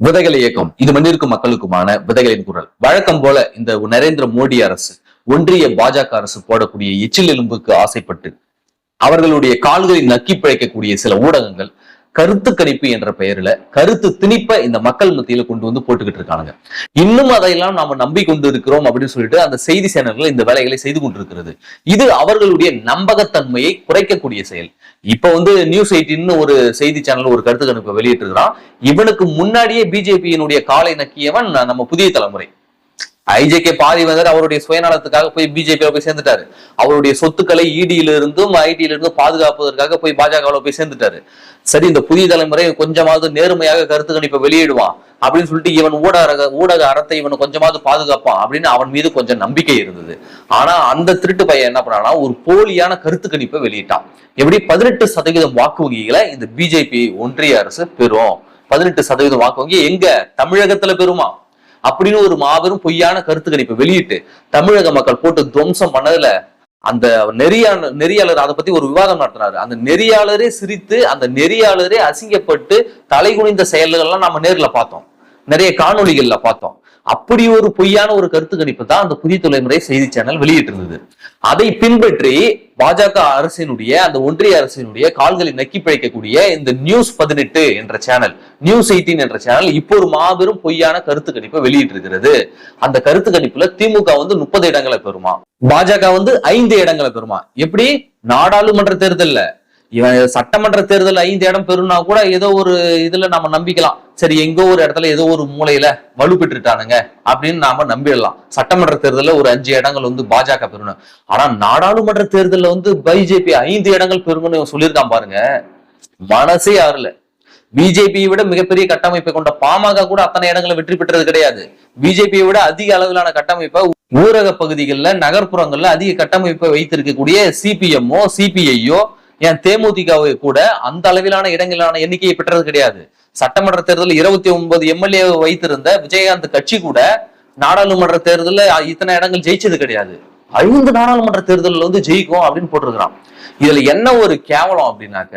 விதைகள் இயக்கம். இது மண்ணிற்கும் மக்களுக்குமான விதைகளின் குரல். வழக்கம் போல இந்த நரேந்திர மோடி அரசு ஒன்றிய பாஜக அரசு போடக்கூடிய எச்சில் எலும்புக்கு ஆசைப்பட்டு அவர்களுடைய கால்களில் நக்கி பிழைக்கக்கூடிய சில ஊடகங்கள் கருத்து கணிப்பு என்ற பெயர்ல கருத்து திணிப்பை இந்த மக்கள் மத்தியில கொண்டு வந்து போட்டுக்கிட்டு இருக்காங்க இன்னும் அதையெல்லாம் நாம நம்பி கொண்டு இருக்கிறோம் அப்படின்னு சொல்லிட்டு அந்த செய்தி சேனல்கள் இந்த வேலைகளை செய்து கொண்டிருக்கிறது. இது அவர்களுடைய நம்பகத்தன்மையை குறைக்கக்கூடிய செயல். இப்ப வந்து நியூஸ் எயிட்டின்னு ஒரு செய்தி சேனல் ஒரு கருத்து கணிப்பை வெளியிட்டிருக்கிறான். இவனுக்கு முன்னாடியே பிஜேபியினுடைய காலை நக்கியவன் நம்ம புதிய தலைமுறை. ஐஜேகே பாதி வந்தார் அவருடைய சுயநலத்துக்காக போய் பிஜேபியில போய் சேர்ந்துட்டாரு. அவருடைய சொத்துக்களை இடியில இருந்தும் ஐடியில இருந்தும் பாதுகாப்பதற்காக போய் பாஜகவில் போய் சேர்ந்துட்டாரு. சரி இந்த புதிய தலைமுறை கொஞ்சமாவது நேர்மையாக கருத்து கணிப்பை வெளியிடுவான் அப்படின்னு சொல்லிட்டு இவன் ஊடக ஊடக அறத்தை இவன் கொஞ்சமாவது பாதுகாப்பான் அப்படின்னு அவன் மீது கொஞ்சம் நம்பிக்கை இருந்தது. ஆனா அந்த திருட்டு பையன் என்ன பண்ணானா ஒரு போலியான கருத்து கணிப்பை வெளியிட்டான். எப்படி? பதினெட்டு சதவீதம் வாக்கு வங்கிகளை இந்த பிஜேபி ஒன்றிய அரசு பெறும். பதினெட்டு சதவீதம் வாக்கு வங்கி எங்க? தமிழகத்துல பெறுமா? அப்படின்னு ஒரு மாபெரும் பொய்யான கருத்து கணிப்பை வெளியிட்டு தமிழக மக்கள் போட்டு துவம்சம் பண்ணதுல அந்த நெறியான நெறியாளர் அதை பத்தி ஒரு விவாதம் நடத்தினாரு. அந்த நெறியாளரே சிரித்து அந்த நெறியாளரே அசிங்கப்பட்டு தலைகுனிந்த செயல்கள்லாம் நம்ம நேர்ல பார்த்தோம். நிறைய காணொளிகள்ல பார்த்தோம். அப்படி ஒரு பொய்யான ஒரு கருத்து கணிப்பு தான் அந்த புதிய தலைமுறை செய்தி சேனல் வெளியிட்டிருந்தது. அதை பின்பற்றி பாஜக அரசினுடைய அந்த ஒன்றிய அரசினுடைய கால்களை நக்கி பிழைக்கக்கூடிய இந்த நியூஸ் பதினெட்டு என்ற சேனல் நியூஸ் எயிட்டீன் என்ற சேனல் இப்போ ஒரு மாபெரும் பொய்யான கருத்து கணிப்பை வெளியிட்டிருக்கிறது. அந்த கருத்து கணிப்புல திமுக வந்து முப்பது இடங்களை பெறுமா? பாஜக வந்து ஐந்து இடங்களை பெறுமா? எப்படி? நாடாளுமன்ற தேர்தல்ல. இவன் சட்டமன்ற தேர்தல் ஐந்து இடம் பெறுனா கூட ஏதோ ஒரு இதுல நம்ம நம்பிக்கலாம். சரி எங்கோ ஒரு இடத்துல ஏதோ ஒரு மூலையில வலு பெற்றுட்டானுங்க அப்படின்னு நாம நம்பிடலாம். சட்டமன்ற தேர்தலில் ஒரு அஞ்சு இடங்கள் வந்து பாஜக பெறணும். ஆனா நாடாளுமன்ற தேர்தல்ல வந்து பிஜேபி ஐந்து இடங்கள் பெறும்னு சொல்லியிருக்கான் பாருங்க. மனசே ஆறல. பிஜேபியை விட மிகப்பெரிய கட்டமைப்பை கொண்ட பாமக கூட அத்தனை இடங்களை வெற்றி பெற்றது கிடையாது. பிஜேபியை விட அதிக அளவிலான கட்டமைப்பை ஊரக பகுதிகளில் நகர்ப்புறங்கள்ல அதிக கட்டமைப்பை வைத்திருக்கக்கூடிய சிபிஎம்மோ சிபிஐயோ ஏன் தேமுதிகவை கூட அந்த அளவிலான இடங்களிலான எண்ணிக்கையை பெற்றது கிடையாது. சட்டமன்ற தேர்தலில் இருபத்தி ஒன்பது எம்எல்ஏ வைத்திருந்த விஜயகாந்த் கட்சி கூட நாடாளுமன்ற தேர்தலில் இத்தனை இடங்கள் ஜெயிச்சது கிடையாது. ஐந்து நாடாளுமன்ற தேர்தலில் வந்து ஜெயிக்கும் அப்படின்னு போட்டிருக்கிறான். இதுல என்ன ஒரு கேவலம் அப்படின்னாக்க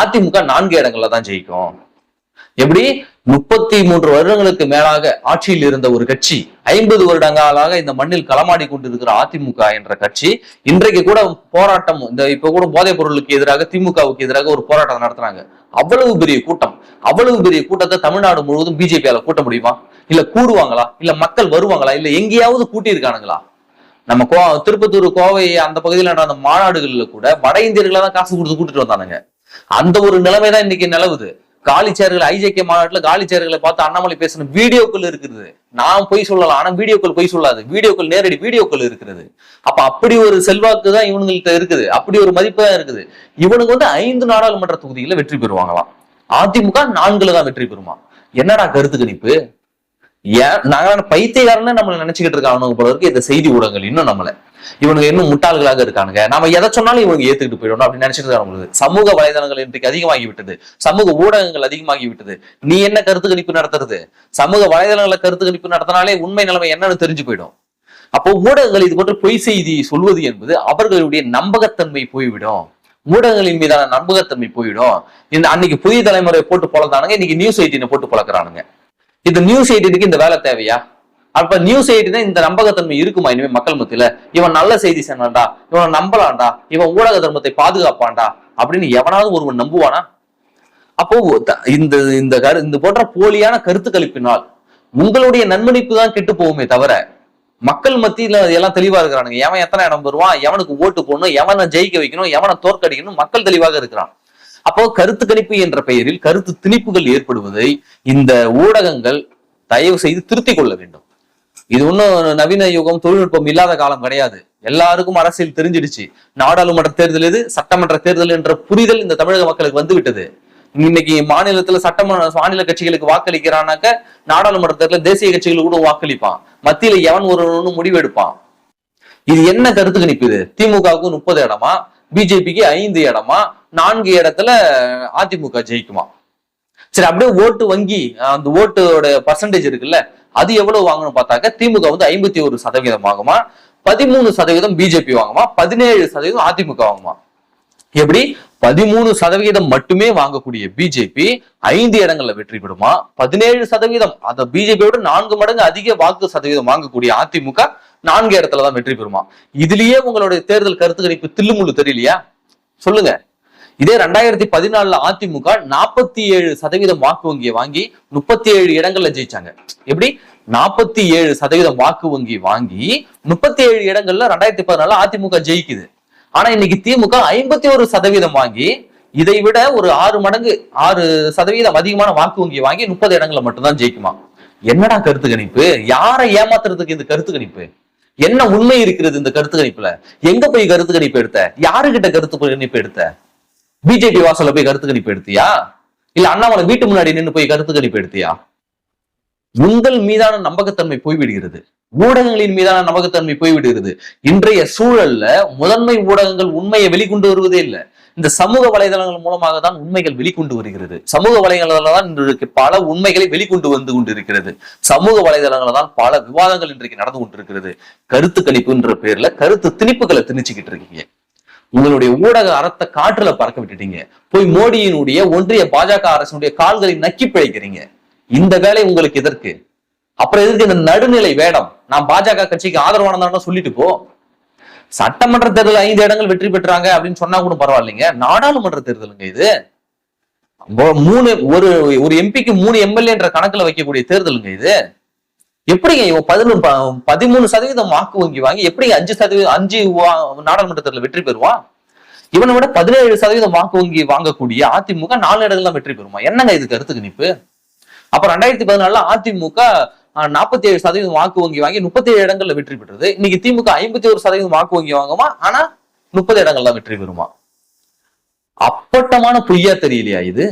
அதிமுக நான்கு இடங்கள்ல தான் ஜெயிக்கும். எப்படி? முப்பத்தி மூன்று வருடங்களுக்கு மேலாக ஆட்சியில் இருந்த ஒரு கட்சி ஐம்பது வருடங்களாக இந்த மண்ணில் களமாடி கொண்டிருக்கிற அதிமுக என்ற கட்சி இன்றைக்கு கூட போராட்டம் இந்த இப்ப கூட போதைப் பொருளுக்கு எதிராக திமுகவுக்கு எதிராக ஒரு போராட்டம் நடத்துறாங்க. அவ்வளவு பெரிய கூட்டம். அவ்வளவு பெரிய கூட்டத்தை தமிழ்நாடு முழுவதும் பிஜேபியால கூட்ட முடியுமா? இல்ல கூடுவாங்களா? இல்ல மக்கள் வருவாங்களா? இல்ல எங்கேயாவது கூட்டியிருக்கானுங்களா? நம்ம கோ திருப்பத்தூர் கோவை அந்த பகுதியில் நடந்த மாநாடுகள்ல கூட வட இந்தியர்களை தான் காசு கொடுத்து கூட்டிட்டு வந்தானுங்க. அந்த ஒரு நிலைமை தான் இன்னைக்கு நிலவுது. காலி சேர்கள் ஐஜேகே மாநாட்டில் காலி சேர்களை பார்த்து அண்ணாமலை பேசின வீடியோக்கள் இருக்குது. நான் பொய் சொல்லலாம் ஆனா வீடியோக்கள் பொய் சொல்லாது. வீடியோக்கள் நேரடி வீடியோக்கள் இருக்கிறது அப்ப அப்படி ஒரு செல்வாக்கு தான் இவனுங்கள்ட்ட இருக்குது. அப்படி ஒரு மதிப்பு தான் இருக்குது. இவனுக்கு வந்து ஐந்து நாடாளுமன்ற தொகுதிகளை வெற்றி பெறுவாங்களாம். அதிமுக நான்குல தான் வெற்றி பெறுமா? என்னடா கருத்து கணிப்பு? ஏன் நாங்க பைத்தியக்காரன்னு நம்மளை நினைச்சுக்கிட்டு இருக்காங்க போல இருக்கு. இந்த செய்தி ஊடகங்கள் இன்னும் நம்மளை இவனுங்க இன்னும் முட்டாள்களாக இருக்கானுங்க. நாம எதை சொன்னாலும் இவங்க ஏத்துக்கிட்டு போயிடணும் அப்படின்னு நினைச்சிட்டு உங்களுக்கு சமூக வலைதளங்கள் இன்றைக்கு அதிகமாகி விட்டது. சமூக ஊடகங்கள் அதிகமாகி விட்டது. நீ என்ன கருத்து கணிப்பு நடத்துறது? சமூக வலைதளங்களை கருத்து கணிப்பு நடத்தினாலே உண்மை நிலைமை என்னன்னு தெரிஞ்சு போயிடும். அப்போ ஊடகங்கள் இது போன்ற பொய் செய்தி சொல்வது என்பது அவர்களுடைய நம்பகத்தன்மை போய்விடும். ஊடகங்களின் மீதான நம்பகத்தன்மை போயிடும் இந்த அன்னைக்கு புதிய தலைமுறையை போட்டு பொழந்தானுங்க இன்னைக்கு நியூஸ் எயிட்டினை போட்டு பழக்கிறானுங்க. இந்த நியூஸ் எயிட்டினுக்கு இந்த வேலை தேவையா? அப்ப நியூஸ் எயிட்டினா இந்த நம்பகத்தன்மை இருக்குமா இனிமே மக்கள் மத்தியில? இவன் நல்ல செய்தி சொன்னான்டா இவன் நம்பலான்டா இவன் ஊடக தர்மத்தை பாதுகாப்பான்டா அப்படின்னு எவனாவது ஒருவன் நம்புவானா? அப்போ த- இந்த இந்த கரு இந்த போன்ற போலியான கருத்து கழிப்பினால் உங்களுடைய நன்மதிப்பு தான் கெட்டு போகுமே தவிர மக்கள் மத்தியில எல்லாம் தெளிவா இருக்கிறானுங்க. எவன் எத்தனை இடம் பெறுவான் எவனுக்கு ஓட்டு போடணும் எவனை ஜெயிக்க வைக்கணும் எவனை தோற்கடிக்கணும் மக்கள் தெளிவாக இருக்கிறான். அப்போ கருத்து கணிப்பு என்ற பெயரில் கருத்து திணிப்புகள் ஏற்படுவதை இந்த ஊடகங்கள் தயவு செய்து திருத்திக் கொள்ள வேண்டும். இது ஒன்றும் நவீன யுகம் தொழில்நுட்பம் இல்லாத காலம் கிடையாது. எல்லாருக்கும் அரசியல் தெரிஞ்சிடுச்சு. நாடாளுமன்ற தேர்தல் எது? சட்டமன்ற தேர்தல் என்ற புரிதல் இந்த தமிழக மக்களுக்கு வந்து விட்டது இன்னைக்கு மாநிலத்துல சட்டமன்ற மாநில கட்சிகளுக்கு வாக்களிக்கிறானாக்க நாடாளுமன்ற தேர்தலில் தேசிய கட்சிகளுக்கு கூட வாக்களிப்பான். மத்தியில எவன் ஒரு முடிவெடுப்பான். இது என்ன கருத்து கணிப்பு திமுகவுக்கு முப்பது இடமா? பிஜேபிக்கு ஐந்து இடமா? நான்கு இடத்துல அதிமுக ஜெயிக்குமா? சரி அப்படியே ஓட்டு வங்கி அந்த ஓட்டோட பர்சன்டேஜ் இருக்குல்ல அது எவ்வளவு வாங்கணும் பார்த்தாக்க திமுக வந்து ஐம்பத்தி ஒரு சதவீதம் வாங்குமா பதிமூணு சதவீதம் பிஜேபி வாங்குமா பதினேழு சதவீதம் அதிமுக வாங்குமா. எப்படி? பதிமூணு சதவீதம் மட்டுமே வாங்கக்கூடிய பிஜேபி ஐந்து இடங்கள்ல வெற்றி பெறுமா பதினேழு சதவீதம் அந்த பிஜேபியோட நான்கு மடங்கு அதிக வாக்கு சதவீதம் வாங்கக்கூடிய அதிமுக நான்கு இடத்துலதான் வெற்றி பெறுமா. இதுலயே உங்களுடைய தேர்தல் கருத்து கணிப்பு தில்லுமுள்ளு தெரியலையா? சொல்லுங்க. இதே ரெண்டாயிரத்தி பதினாலுல அதிமுக நாற்பத்தி ஏழு சதவீதம் வாக்கு வங்கியை வாங்கி முப்பத்தி ஏழு இடங்கள்ல ஜெயிச்சாங்க. எப்படி? நாற்பத்தி ஏழு சதவீதம் வாக்கு வங்கி வாங்கி முப்பத்தி ஏழு இடங்கள்ல ரெண்டாயிரத்தி பதினாலுல அதிமுக ஜெயிக்குது. ஆனா இன்னைக்கு திமுக ஐம்பத்தி ஒரு சதவீதம் வாங்கி இதை விட ஒரு ஆறு மடங்கு ஆறு சதவீதம் அதிகமான வாக்கு வங்கி வாங்கி முப்பது இடங்களை மட்டும்தான் ஜெயிக்குமா? என்னடா கருத்து கணிப்பு? யாரை ஏமாத்துறதுக்கு இந்த கருத்து கணிப்பு? என்ன உண்மை இருக்கிறது இந்த கருத்து கணிப்புல? எங்க போய் கருத்து கணிப்பு எடுத்த? யாருகிட்ட கருத்து கணிப்பு எடுத்த? பிஜேபி வாசல்ல போய் கருத்து கணிப்பு எடுத்தியா? இல்ல அண்ணாமலை வீட்டு முன்னாடி நின்னு போய் கருத்து கணிப்பு எடுத்தியா? உங்கள் மீதான நம்பகத்தன்மை போய்விடுகிறது. ஊடகங்களின் மீதான நம்பகத்தன்மை போய்விடுகிறது. இன்றைய சூழல்ல முதன்மை ஊடகங்கள் உண்மையை வெளிக்கொண்டு வருவதே இல்லை. இந்த சமூக வலைதளங்கள் மூலமாக தான் உண்மைகள் வெளிக்கொண்டு வருகிறது. சமூக வலைதளங்கள் தான் இன்றைக்கு பல உண்மைகளை வெளிக்கொண்டு வந்து கொண்டிருக்கிறது. சமூக வலைதளங்கள் தான் பல விவாதங்கள் இன்றைக்கு நடந்து கொண்டிருக்கிறது. கருத்து கணிப்புன்ற பேர்ல கருத்து திணிப்புகளை திணிச்சுக்கிட்டு இருக்கீங்க. உங்களுடைய ஊடக அறத்தை காற்றுல பறக்க விட்டுட்டீங்க. போய் மோடியினுடைய ஒன்றிய பாஜக அரசினுடைய கால்களை நக்கி பிழைக்கிறீங்க. இந்த வேலை உங்களுக்கு எதற்கு? அப்புறம் எதுக்கு இந்த நடுநிலை வேடம்? நான் பாஜக கட்சிக்கு ஆதரவானதான் சொல்லிட்டு போ. சட்டமன்ற தேர்தல் ஐந்து இடங்கள் வெற்றி பெற்றாங்க அப்படின்னு சொன்னா கூட பரவாயில்லைங்க. நாடாளுமன்ற தேர்தலுங்க இது. மூணு ஒரு ஒரு எம்பிக்கு மூணு எம்எல்ஏன்ற கணக்குல வைக்கக்கூடிய தேர்தலுங்க இது. எப்படிங்க இவன் பதினொன்று ப- பதிமூணு சதவீதம் வாக்கு வங்கி வாங்கி எப்படி அஞ்சு சதவீதம் அஞ்சு நாடாளுமன்றத்தில் வெற்றி பெறுவான்? இவனை விட பதினேழு சதவீதம் வாக்கு வங்கி வாங்கக்கூடிய அதிமுக நாலு இடத்துல வெற்றி பெறுமா? என்னங்க இது கருத்து கணிப்பு அப்ப ரெண்டாயிரத்தி பதினாலுல அதிமுக நாற்பத்தி ஏழு சதவீதம் வாக்கு வங்கி வாங்கி முப்பத்தி ஏழு இடங்கள்ல வெற்றி பெற்றது. இன்னைக்கு திமுக ஐம்பத்தி ஒரு சதவீதம் வாக்கு வங்கி வாங்குமா? ஆனா முப்பது இடங்கள்ல வெற்றி பெறுமா? அப்பட்டமான பொய்யா தெரியலையா இது?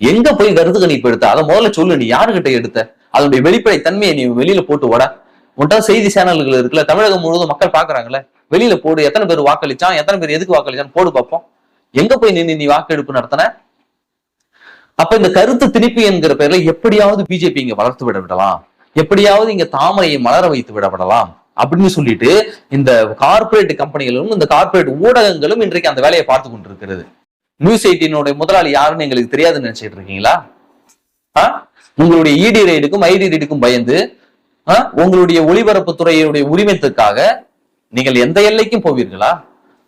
எங்க போய் கருத்து கணிப்பு எடுத்த? அதை முதல்ல சொல்லு நீ யாருகிட்ட எடுத்த? அதனுடைய வெளிப்படை தன்மையை நீ வெளியில போட்டு வட உன்ட்ட செய்தி சேனல்கள் இருக்குல்ல தமிழகம் முழுவதும் மக்கள் பாக்குறாங்கல்ல வெளியில போடு எத்தனை பேர் வாக்களிச்சான் எத்தனை பேர் எதுக்கு வாக்களிச்சான்னு போடு பார்ப்போம் எங்க போய் நின்று நீ வாக்கெடுப்பு நடத்தின? அப்ப இந்த கருத்து திணிப்பு என்கிற பேர்ல எப்படியாவது பிஜேபி இங்க வளர்த்து விட விடலாம். எப்படியாவது இங்க தாமரையை மலர வைத்து விட விடலாம். அப்படின்னு சொல்லிட்டு இந்த கார்ப்பரேட் கம்பெனிகளும் இந்த கார்ப்பரேட் ஊடகங்களும் இன்றைக்கு அந்த வேலையை பார்த்து கொண்டிருக்கிறது. நியூஸ் எயிட்டினுடைய முதலாளி யாருன்னு எங்களுக்கு தெரியாதுன்னு நினைச்சிட்டு இருக்கீங்களா? உங்களுடைய இடி ரைடுக்கும் ஐடி ரைடுக்கும் பயந்து ஆ? உங்களுடைய ஒளிபரப்பு துறையுடைய உரிமத்துக்காக நீங்கள் எந்த எல்லைக்கும் போவீர்களா?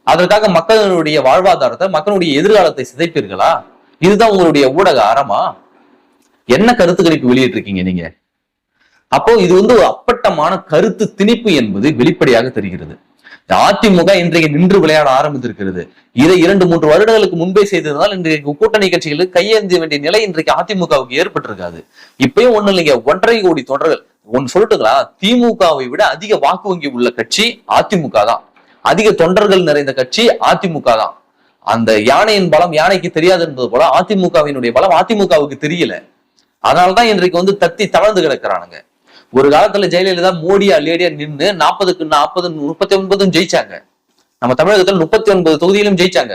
அதற்காக மக்களுடைய வாழ்வாதாரத்தை மக்களுடைய எதிர்காலத்தை சிதைப்பீர்களா? இதுதான் உங்களுடைய ஊடக அறமா? என்ன கருத்து கணிப்பு வெளியிட்டிருக்கீங்க நீங்க? அப்போ இது வந்து ஒரு அப்பட்டமான கருத்து திணிப்பு என்பது வெளிப்படையாக தெரிகிறது. அதிமுக இன்றைக்கு நின்று விளையாட ஆரம்பித்திருக்கிறது. இதை இரண்டு மூன்று வருடங்களுக்கு முன்பே செய்திருந்தால் இன்றைக்கு கூட்டணி கட்சிகளுக்கு கையேந்த வேண்டிய நிலை இன்றைக்கு அதிமுகவுக்கு ஏற்பட்டிருக்காது. இப்பயும் ஒண்ணு இல்லைங்க ஒன்றரை கோடி தொண்டர்கள் ஒன்னு சொல்லட்டுங்களா? திமுகவை விட அதிக வாக்கு வங்கி உள்ள கட்சி அதிமுக தான். அதிக தொண்டர்கள் நிறைந்த கட்சி அதிமுக தான். அந்த யானையின் பலம் யானைக்கு தெரியாது என்பது போல அதிமுகவினுடைய பலம் அதிமுகவுக்கு தெரியல. அதனாலதான் இன்றைக்கு வந்து தத்தி தளர்ந்து கிடக்கிறானுங்க. ஒரு காலத்துல ஜெயலலிதா மோடியா லேடியா நின்று நாற்பதுக்கு நாற்பது முப்பத்தி ஒன்பதும் ஜெயிச்சாங்க. நம்ம தமிழகத்துல முப்பத்தி ஒன்பது தொகுதியிலும் ஜெயிச்சாங்க.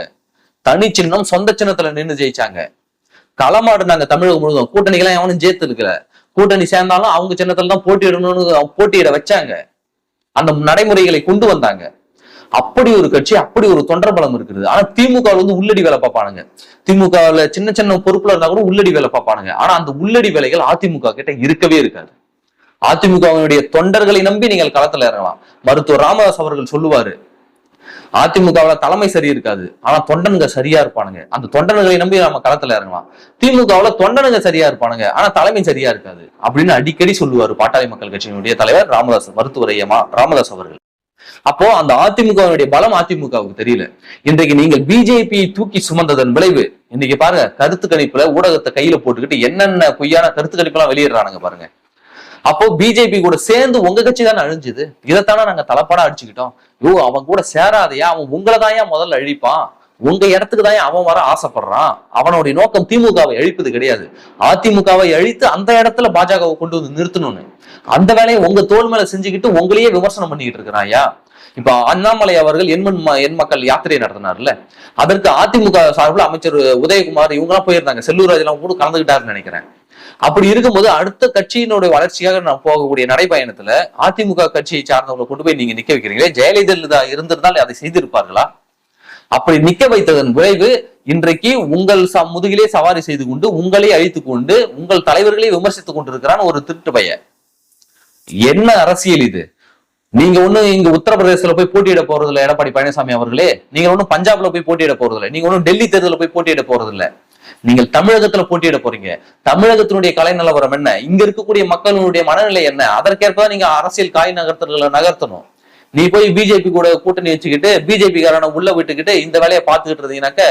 தனி சின்னம் சொந்த சின்னத்துல நின்று ஜெயிச்சாங்க. களமாடுனாங்க தமிழகம் முழுவதும். கூட்டணிகளாம் எவனும் ஜெயித்து இருக்கல கூட்டணி சேர்ந்தாலும் அவங்க சின்னத்துல தான் போட்டியிடணும்னு போட்டியிட வச்சாங்க. அந்த நடைமுறைகளை கொண்டு வந்தாங்க. அப்படி ஒரு கட்சி அப்படி ஒரு தொண்டர் பலம் இருக்குது. ஆனா திமுக வந்து உள்ளடி வேலை பார்ப்பானுங்க. திமுகவுல சின்ன சின்ன பொறுப்புல இருந்தா கூட உள்ளடி வேலை பார்ப்பானுங்க. ஆனா அந்த உள்ளடி வேலைகள் அதிமுக கிட்ட இருக்கவே இருக்காது. அதிமுகவினுடைய தொண்டர்களை நம்பி நீங்கள் களத்துல இறங்கலாம். மருத்துவர் ராமதாஸ் அவர்கள் சொல்லுவாரு அதிமுகவுல தலைமை சரி இருக்காது ஆனா தொண்டனுங்க சரியா இருப்பானுங்க. அந்த தொண்டர்களை நம்பி நம்ம களத்துல இறங்கலாம். திமுகவில் தொண்டனுங்க சரியா இருப்பானுங்க ஆனா தலைமை சரியா இருக்காது அப்படின்னு அடிக்கடி சொல்லுவாரு பாட்டாளி மக்கள் கட்சியினுடைய தலைவர் ராமதாஸ் மருத்துவர் ஐயமா ராமதாஸ் அவர்கள். அப்போ அந்த அதிமுகவினுடைய பலம் அதிமுகவுக்கு தெரியல. இன்றைக்கு நீங்கள் பிஜேபியை தூக்கி சுமந்ததன் விளைவு இன்னைக்கு பாருங்க கருத்து கணிப்புல ஊடகத்தை கையில போட்டுக்கிட்டு என்னென்ன பொய்யான கருத்து கணிப்பெல்லாம் வெளியிடுறானுங்க பாருங்க. அப்போ பிஜேபி கூட சேர்ந்து உங்க கட்சி தானே அழிஞ்சுது? இதைத்தானே நாங்க தலைப்படா அடிச்சுக்கிட்டோம். யோ அவன் கூட சேராதையா? அவன் உங்களை தான் முதல்ல அழிப்பான்? உங்க இடத்துக்கு தான் அவன் வர ஆசைப்படுறான்? அவனுடைய நோக்கம் திமுகவை அழிப்பது கிடையாது. அதிமுகவை அழித்து அந்த இடத்துல பாஜகவை கொண்டு வந்து நிறுத்தணும்னு. அந்த வேலையை உங்க தோல் மேல செஞ்சுக்கிட்டு உங்களையே விமர்சனம் பண்ணிக்கிட்டு இருக்கிறான் ஐயா. இப்ப அண்ணாமலை அவர்கள் எண்மண் ம- எண் மக்கள் யாத்திரை நடத்தினார்ல? அதற்கு அதிமுக சார்பில் அமைச்சர் உதயகுமார் இவங்க எல்லாம் போயிருந்தாங்க. செல்லூர் எல்லாம் கூட கலந்துகிட்டாருன்னு நினைக்கிறேன். அப்படி இருக்கும்போது அடுத்த கட்சியினுடைய வளர்ச்சியாக நான் போகக்கூடிய நடைபயணத்துல அதிமுக கட்சியை சார்ந்தவங்களை கொண்டு போய் நீங்க நிக்க வைக்கிறீங்களே? ஜெயலலிதா இருந்திருந்தால் அதை செய்திருப்பார்களா? அப்படி நிக்க வைத்ததன் விளைவு இன்றைக்கு உங்கள் ச- முதுகிலே சவாரி செய்து கொண்டு உங்களை அழித்துக் கொண்டு உங்கள் தலைவர்களை விமர்சித்துக் கொண்டிருக்கிறான் ஒரு திருட்டு பையன். என்ன அரசியல் இது? நீங்க ஒண்ணு இங்க உத்தரப்பிரதேசத்துல போய் போட்டியிட போறது எடப்பாடி பழனிசாமி அவர்களே. நீங்க ஒன்னும் பஞ்சாப்ல போய் போட்டியிட போறது இல்ல நீங்க ஒன்னும் டெல்லி தேர்தலில் போய் போட்டியிட போறது நீங்கள் தமிழகத்துல போட்டியிட போறீங்க. தமிழகத்தினுடைய கலை நிலவரம் என்ன? இங்க இருக்கக்கூடிய மக்களுடைய மனநிலை என்ன? அதற்கேற்ப நீங்க அரசியல் காய் நகர்த்தல்களை நகர்த்தணும். நீ போய் பிஜேபி கூட கூட்டணி வச்சுக்கிட்டு பிஜேபி காரனை உள்ள விட்டுக்கிட்டு இந்த வேலையை பார்த்துக்கிட்டு இருந்தீங்கன்னாக்க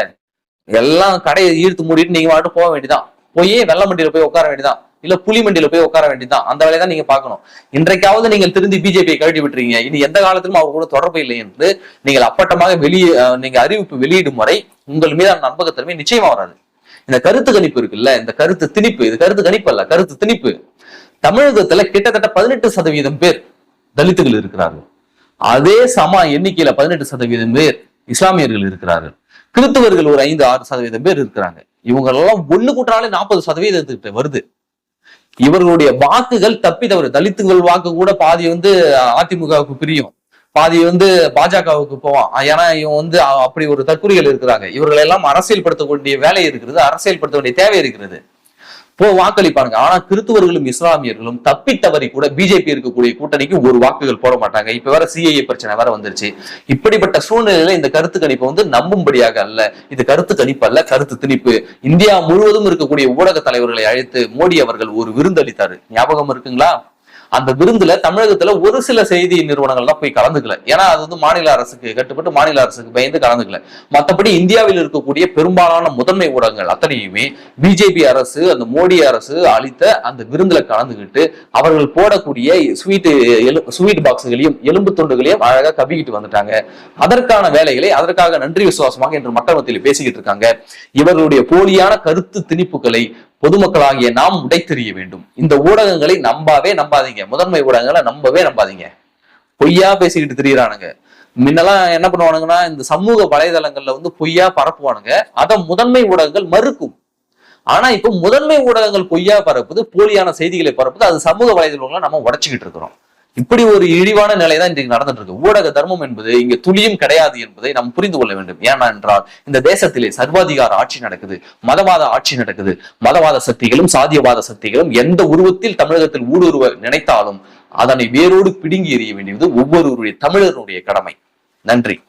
எல்லாம் கடையை ஈர்த்து மூடிட்டு நீங்க மட்டும் போக வேண்டியதான் போய் வெள்ள மண்டியில போய் உட்கார வேண்டியதான் இல்ல புலி மண்டியில போய் உட்கார வேண்டியதான் அந்த வேலையை தான் நீங்க பாக்கணும் இன்றைக்காவது நீங்கள் திருந்தி பிஜேபியை கழட்டி விட்டுறீங்க இனி எந்த காலத்திலும் அவர் கூட தொடர்பு இல்லை என்று நீங்கள் அப்பட்டமாக வெளியே நீங்க அறிவிப்பு வெளியிடும் வரை உங்கள் மீதான நம்பகத்தன்மை நிச்சயமா வராது. இந்த கருத்து கணிப்பு இருக்குல்ல இந்த கருத்து திணிப்பு இது கருத்து கணிப்பு அல்ல கருத்து திணிப்பு. தமிழகத்துல கிட்டத்தட்ட பதினெட்டு சதவீதம் பேர் தலித்துகள் இருக்கிறார்கள். அதே சம எண்ணிக்கையில பதினெட்டு சதவீதம் பேர் இஸ்லாமியர்கள் இருக்கிறார்கள். கிறிஸ்தவர்கள் ஒரு ஐந்து ஆறு சதவீதம் பேர் இருக்கிறாங்க. இவங்க எல்லாம் ஒண்ணு கூட்டினாலே நாற்பது சதவீதத்துக்கிட்ட வருது. இவர்களுடைய வாக்குகள் தப்பி தவறு தலித்துகள் வாக்கு கூட பாதி வந்து அதிமுகவுக்கு பிரியும். பாதி வந்து பாஜகவுக்கு போவான். ஏன்னா இவன் வந்து அப்படி ஒரு தற்குறிகள் இருக்கிறாங்க. இவர்களை எல்லாம் அரசியல்படுத்த வேண்டிய வேலை இருக்கிறது அரசியல்படுத்த வேண்டிய தேவை இருக்கிறது. போ வாக்களிப்பாங்க ஆனா கிறித்துவர்களும் இஸ்லாமியர்களும் தப்பி தவறி கூட பிஜேபி இருக்கக்கூடிய கூட்டணிக்கு ஒரு வாக்குகள் போட மாட்டாங்க. இப்ப வேற சிஐஏ பிரச்சனை வேற வந்துருச்சு. இப்படிப்பட்ட சூழ்நிலையில இந்த கருத்து கணிப்பு வந்து நம்பும்படியாக அல்ல. இது கருத்து கணிப்பு அல்ல கருத்து திணிப்பு. இந்தியா முழுவதும் இருக்கக்கூடிய ஊடக தலைவர்களை அழைத்து மோடி அவர்கள் ஒரு விருந்தளித்தாரு. ஞாபகம் இருக்குங்களா? அந்த விருந்துல தமிழகத்துல ஒரு சில செய்தி நிறுவனங்கள் தான் போய் கலந்துக்கல. ஏன்னா அது வந்து மாநில அரசுக்கு கட்டுப்பட்டு மாநில அரசுக்கு பயந்து கலந்துக்கல. மத்தபடி இந்தியாவில் இருக்கக்கூடிய பெரும்பாலான முதன்மை ஊடகங்கள் அத்தனையுமே பிஜேபி அரசு அந்த மோடி அரசு அளித்த அந்த விருந்துல கலந்துகிட்டு அவர்கள் போடக்கூடிய ஸ்வீட் ஸ்வீட் பாக்ஸுகளையும் எலும்பு துண்டுகளையும் அழகா கவிக்கிட்டு வந்துட்டாங்க. அதற்கான வேலைகளை அதற்காக நன்றி விசுவாசமாக என்று மட்டமத்தில் பேசிக்கிட்டு இருக்காங்க. இவர்களுடைய போலியான கருத்து திணிப்புகளை பொதுமக்களாகிய நாம் உடைத்தெறிய வேண்டும். இந்த ஊடகங்களை நம்பாவே நம்பாதீங்க. முதன்மை ஊடகங்களை நம்பவே நம்பாதீங்க. பொய்யா பேசிக்கிட்டு திரியறானுங்க. முன்னெல்லாம் என்ன பண்ணுவானுங்கன்னா இந்த சமூக வலைதளங்கள்ல வந்து பொய்யா பரப்புவானுங்க. அதை முதன்மை ஊடகங்கள் மறுக்கும். ஆனா இப்போ முதன்மை ஊடகங்கள் பொய்யா பரப்புது போலியான செய்திகளை பரப்புது அது சமூக வலைதளங்களை நம்ம உடச்சிக்கிட்டு இருக்கிறோம். இப்படி ஒரு இழிவான நிலை தான் இன்றைக்கு நடந்துட்டு இருக்கு ஊடக தர்மம் என்பது இங்க துளியும் கிடையாது என்பதை நாம் புரிந்து கொள்ள வேண்டும். ஏனென்றால் என்றால் இந்த தேசத்திலே சர்வாதிகார ஆட்சி நடக்குது மதவாத ஆட்சி நடக்குது. மதவாத சக்திகளும் சாதியவாத சக்திகளும் எந்த உருவத்தில் தமிழகத்தில் ஊடுருவ நினைத்தாலும் அதனை வேரோடு பிடுங்கி எறிய வேண்டியது ஒவ்வொருவருடைய தமிழருடைய கடமை. நன்றி.